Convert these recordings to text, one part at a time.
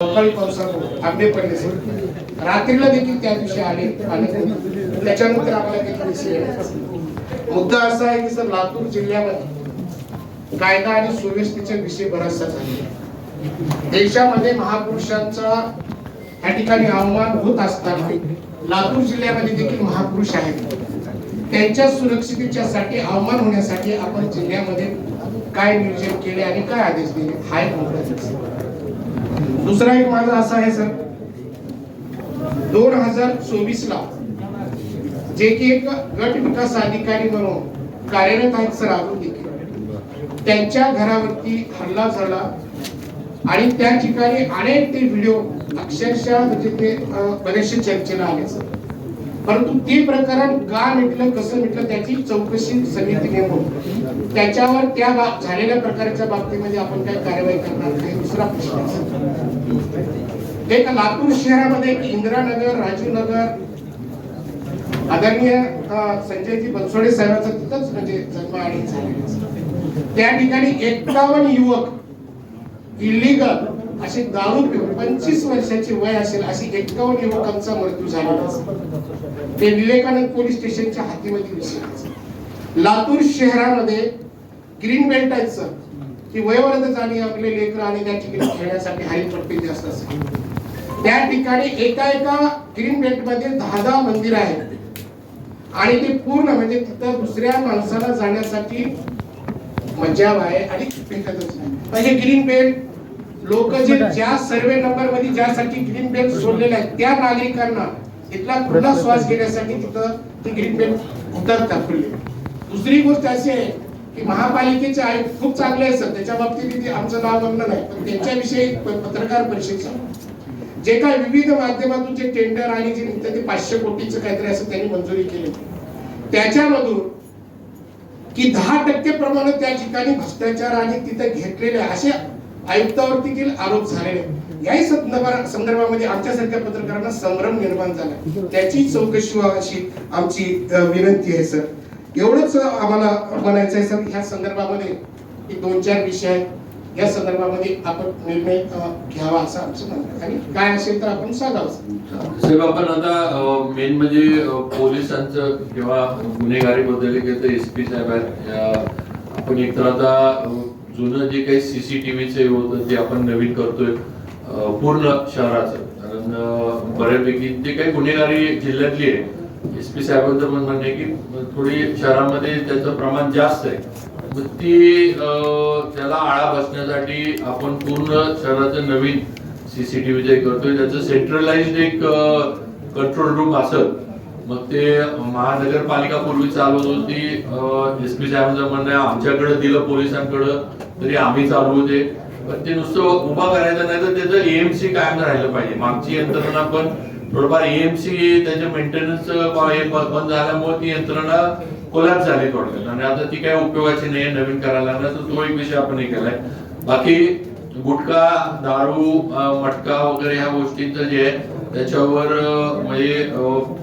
अवकाळी पावसामुळे आंबे पडले रात्रीला देखील त्या दिवशी आले आले त्याच्यानंतर आम्हाला काही मुद्दा असा आहे की सर लातूर जिल्ह्यामध्ये कायदा आणि सुव्यवस्थेचे विषय बराचसा झाले. देशामध्ये महापुरुषांचा या ठिकाणी अवमान होत असताना लातूर जिल्ह्यामध्ये देखील महापुरुष आहेत. त्यांच्या सुरक्षिततेच्यासाठी अवमान होण्यासाठी आपण जिल्ह्यामध्ये काय नियोजन केले आणि काय आदेश दिले हा एक मुद्दा दुसरा एक माझा असा आहे सर. दोन हजार चोवीस ला जे की एक गट विकास अधिकारी म्हणून कार्यरत आहेत सर अजून देखील. त्यांच्या घरावरती हल्ला झाला आणि त्या ठिकाणी अनेक ते व्हिडिओ अक्षरशः म्हणजे ते बरेचसे चर्चेला आले सर. परंतु ते प्रकरण का मिटलं कसं मिटलं त्याची चौकशी समिती नेमून त्याच्यावर त्या झालेल्या प्रकारच्या बाबतीमध्ये आपण काय कारवाई करणार नाही. दुसरा प्रश्न एक लातूर शहरामध्ये इंदिरानगर राजीवनगर आदरणीय संजयजी बनसोडे साहेबांचा तिथंच म्हणजे जन्म आणि झालेला त्या ठिकाणी एकावन्न युवक इलिगल असे दारू पिऊन पंचवीस वर्षाची वय असेल अशी एकावन्न युवकांचा मृत्यू झालेला ते विवेकानंद पोलीस स्टेशनच्या हातीमध्ये विषय लातूर शहरामध्ये ग्रीन बेल्ट आहेत की वयोवृद्ध आणि आपले लेकर आणि त्या ठिकाणी खेळण्यासाठी हाई पट्टी जास्त असते. त्या ठिकाणी एका एका ग्रीन बेल्टमध्ये दहा दहा मंदिर आहेत. आणि ते पूर्ण म्हणजे तिथं दुसऱ्या माणसाला जाण्यासाठी मजा आहे आणि भेटतच नाही. म्हणजे ग्रीन बेल्ट लोक जे ज्या सर्वे नंबरमध्ये ज्यासाठी ग्रीन बेल्ट सोडलेले आहेत त्या नागरिकांना इथला खुला श्वास घेण्यासाठी तिथं ते ग्रीन बेल्ट उतरतात खुले दुसरी गोष्ट अशी आहे की महापालिकेचे आयुक्त खूप चांगले सर त्याच्या बाबतीत आमचं नाव गमलं नाही पण त्यांच्याविषयी पत्रकार परिषद जे काय विविध माध्यमातून जे टेंडर आणि जे निघतं ते पाचशे कोटीचं काहीतरी असं त्यांनी मंजुरी केली. त्याच्यामधून की दहा टक्के प्रमाणात त्या ठिकाणी भ्रष्टाचार आणि तिथे घेतलेले असे आयुक्तावरती देखील आरोप झालेले याही संदर्भामध्ये आमच्यासारख्या पत्रकारांना संभ्रम निर्माण झाला. त्याची चौकशी व्हावी अशी आमची विनंती आहे सर. एवढंच आम्हाला म्हणायचं आहे सर. ह्या संदर्भामध्ये दोन चार विषय आहेत. या संदर्भामध्ये आपण निर्णय घ्यावा असं आमचं म्हणणं आणि काय असेल तर आपण सांगावं सर. साहेब आपण आता मेन म्हणजे पोलिसांचं किंवा गुन्हेगारीबद्दल एक तर एस पी साहेब आहेत. आपण एकतर आता जुनं जे काही सीसीटीव्हीचे होतं ते आपण नवीन करतोय पूर्ण शहराचं. कारण बऱ्यापैकी जे काही गुन्हेगारी जिल्ह्यातली आहे एस पी साहेबांचं पण म्हणणं आहे की थोडी शहरामध्ये त्याचं प्रमाण जास्त आहे. मग ती त्याला आळा बसण्यासाठी आपण पूर्ण शहराचं नवीन सीसीटीव्ही जे करतोय त्याचं सेंट्रलाइज एक कंट्रोल रूम असत मग ते महानगरपालिका पूर्वी चालवत होती. एस पी साहेबांचं म्हणणं आहे आमच्याकडे दिलं पोलिसांकडं. तरी आम्ही चालू दे पण ते नुसतं उभा करायचं नाही तर त्याचं एएमसी कायम राहिलं पाहिजे. मागची यंत्रणा पण थोडंफार एएमसी त्याच्या मेंटेनन्स बंद झाल्यामुळे ती यंत्रणा कोलॅप्स झाली थोडक्यात. आणि आता ती काय उपयोगाची नाही नवीन करायला. लागणार तर तो एक विषय आपण हे केलाय. बाकी गुटखा दारू मटका वगैरे ह्या गोष्टींचं जे आहे त्याच्यावर म्हणजे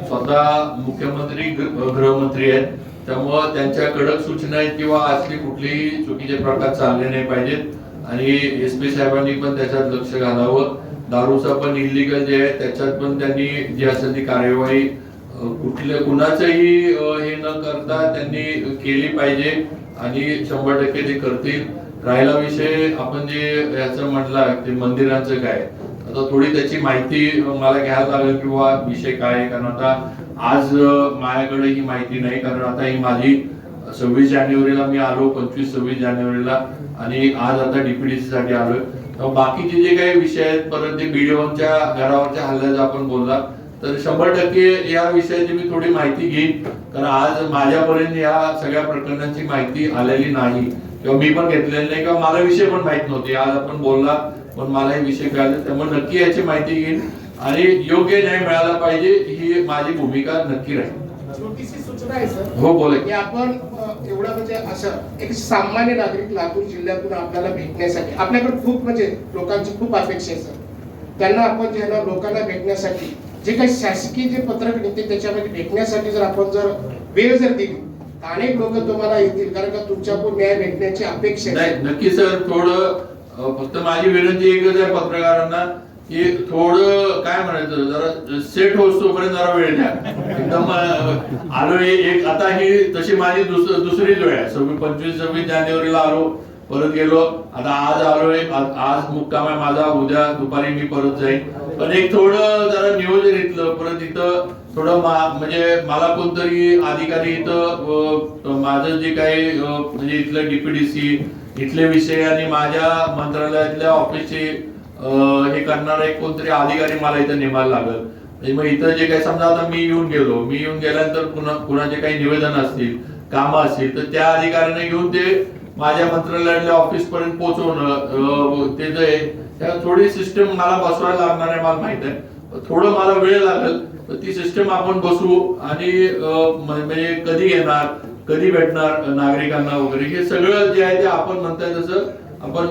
स्वतः मुख्यमंत्री गृहमंत्री आहेत. त्यामुळं त्यांच्या कडक सूचना आहेत किंवा असली कुठलेही चुकीचे प्रकार चालले नाही पाहिजेत. आणि एस पी साहेबांनी पण त्याच्यात लक्ष घालावं. दारूचा पण इलिगल जे आहे त्याच्यात पण त्यांनी जी असेल ती कार्यवाही कुठल्या कुणाचंही हे न करता त्यांनी केली पाहिजे आणि शंभर टक्के ते करतील. राहिला विषय आपण जे याचं म्हटलं ते मंदिरांचं काय आता थोडी त्याची माहिती मला घ्यायला लागेल किंवा विषय काय कारण आता आज माझ्याकडे ही माहिती नाही. कारण आता ही माझी सव्वीस जानेवारीला मी आलो पंचवीस सव्वीस जानेवारीला. आणि आज आता डीपीडीसी साठी आलोय. तर बाकीचे जे काही विषय आहेत परत ते बीडीओच्या घरावरच्या हल्ल्याचा आपण बोलला. तर शंभर टक्के या विषयाची मी थोडी माहिती घेईन. कारण आज माझ्यापर्यंत या सगळ्या प्रकरणांची माहिती आलेली नाही. किंवा मी पण घेतलेली नाही. किंवा मला विषय पण माहीत नव्हते. आज आपण बोलला. पण मला हे विषय कळाले. त्यामुळे नक्की याची माहिती घेईन. आणि योग्य न्याय मिळाला पाहिजे ही माझी भूमिका नक्की राहील. छोटीशी सूचना आहे सर. हो बोला. की आपण एवढं म्हणजे असं एक सामान्य नागरिक लातूर जिल्ह्यातून आपल्याला भेटण्यासाठी आपल्याकडे खूप म्हणजे लोकांची खूप अपेक्षा आहे सर. त्यांना आपण ज्यांना लोकांना भेटण्यासाठी जे काही शासकीय जे पत्रक निघते त्याच्यामध्ये भेटण्यासाठी जर आपण जर वेळ जर दिली तर अनेक लोक तुम्हाला येतील कारण का तुमच्याकडून न्याय भेटण्याची अपेक्षा आहे नक्की सर थोडं फक्त माझी विनंती एकच आहे पत्रकारांना की थोडं काय म्हणायचं जरा सेट होस तोपर्यंत जरा वेळ द्या. एकदम आलो एक आता ही तशी माझी दुसरी दुसरीच वेळ आहे. सव्वीस पंचवीस सव्वीस जानेवारीला आलो परत गेलो. आता आज आलोय आज आज मुक्काम आहे माझा. उद्या दुपारी मी परत जाईन. पण एक थोडं जरा नियोजन इथलं परत इथं थोडं मा- म्हणजे मला कोणतरी अधिकारी इथं माझं जे काही म्हणजे इथलं डीपीडीसी इथले विषय आणि माझ्या मंत्रालयातल्या ऑफिसचे हे करणारा एक कोणतरी अधिकारी मला इथं नेमायला लागल. म्हणजे मग इथं जे काही समजा आता मी येऊन गेलो मी येऊन गेल्यानंतर पुन्हा कुणाचे काही निवेदन असतील कामं असतील तर त्या अधिकाऱ्याने घेऊन ते माझ्या मंत्रालयातल्या ऑफिस पर्यंत पोहोचवणं ते जे थोडी सिस्टम मला बसवायला लागणार आहे मला माहीत आहे. थोडं मला वेळ लागेल. ती सिस्टम आपण बसू आणि म्हणजे कधी येणार कधी भेटणार नागरिकांना वगैरे हे सगळं जे आहे ते आपण म्हणताय तसं आपण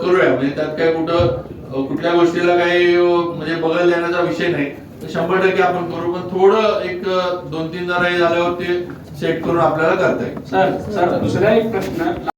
करूया. म्हणजे त्यात काय कुठं कुठल्या गोष्टीला काही म्हणजे बघायला देण्याचा विषय नाही. शंभर टक्के आपण करू पण थोडं एक दोन तीन जण हे झाल्यावर ते सेट करून आपल्याला करता येईल. सर सर दुसरा एक प्रश्न.